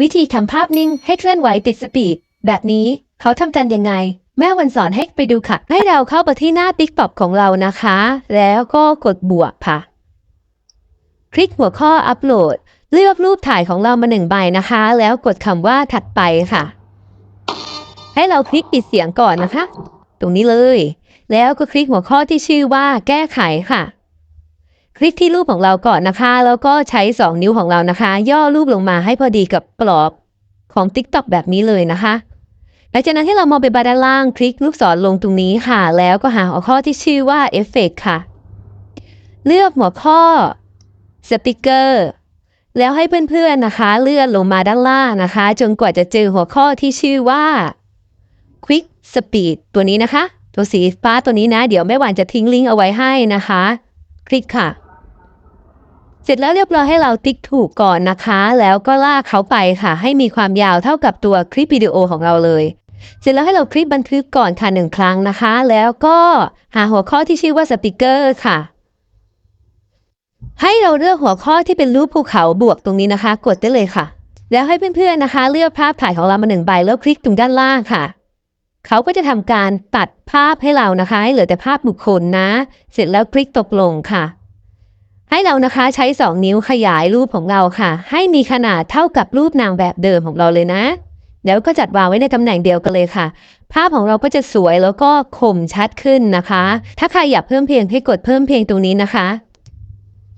วิธีทำภาพนิ่งให้เคลื่อนไหวติดสปีด แบบนี้เขาทำกันยังไง แม่วันสอนให้ไปดูค่ะ ให้เราเข้าไปที่หน้า TikTok ของเรานะคะ แล้วก็กดบวกค่ะ คลิกหัวข้ออัปโหลด เลือกรูปถ่ายของเรามาหนึ่งใบนะคะ แล้วกดคำว่าถัดไปค่ะ ให้เราคลิกปิดเสียงก่อนนะคะ ตรงนี้เลย แล้วก็คลิกหัวข้อที่ชื่อว่าแก้ไขค่ะ คลิกที่รูปของเราก่อนนะคะ แล้วก็ใช้ 2 นิ้วของเรานะคะ ย่อรูปลงมาให้พอดีกับกรอบของ TikTok แบบนี้เลยนะคะหลังจากนั้นให้เรามองไปบาด้านล่าง คลิกลูกศรลงตรงนี้ค่ะ แล้วก็หาหัวข้อที่ชื่อว่าเอฟเฟกค่ะ เลือกหัวข้อสติกเกอร์แล้วให้เพื่อนๆนะคะ เลื่อนลงมาด้านล่างนะคะ จนกว่าจะเจอหัวข้อที่ชื่อว่า Quick Speed ตัวนี้นะคะ ตัวสีฟ้าตัวนี้นะ เดี๋ยวแม่หวานจะทิ้งลิงก์เอาไว้ให้นะคะ คลิกค่ะ สร็จแล้วเรียบร้อยให้เราติ๊กถูกก่อนนะคะ แล้วก็ลากเขาไปค่ะ ให้มีความยาวเท่ากับตัวคลิปวิดีโอของเราเลย เสร็จแล้วให้เราคลิปบันทึกก่อนค่ะหนึ่งครั้งนะคะ แล้วก็หาหัวข้อที่ชื่อว่าสติกเกอร์ค่ะ ให้เราเลือกหัวข้อที่เป็นรูปภูเขาบวกตรงนี้นะคะ กดได้เลยค่ะ แล้วให้เพื่อนๆนะคะ เลือกภาพถ่ายของเรามาหนึ่งใบแล้วคลิกตรงด้านล่างค่ะเขาก็จะทำการตัดภาพให้เรานะคะให้เหลือแต่ภาพบุคคลนะ เสร็จแล้วคลิกตกลงค่ะ ให้เรานะคะใช้ 2 นิ้วขยายรูปของเราค่ะ ให้มีขนาดเท่ากับรูปนางแบบเดิมของเราเลยนะ แล้วก็จัดวางไว้ในตำแหน่งเดียวกันเลยค่ะ ภาพของเราก็จะสวยแล้วก็คมชัดขึ้นนะคะ ถ้าใครอยากเพิ่มเพลงให้กดเพิ่มเพลงตรงนี้นะคะ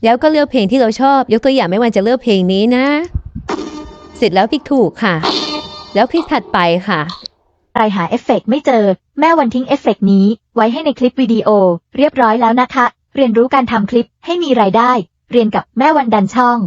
แล้วก็เลือกเพลงที่เราชอบ ยกตัวอย่างไม่ว่าจะเลือกเพลงนี้นะ เสร็จแล้วคลิกถูกค่ะ แล้วคลิกถัดไปค่ะใครหาเอฟเฟกต์ไม่เจอ แม่วันทิ้งเอฟเฟกต์นี้ไว้ให้ในคลิปวิดีโอ เรียบร้อยแล้วนะคะ เรียนรู้การทำคลิปให้มีรายได้ เรียนกับแม่วันดันช่อง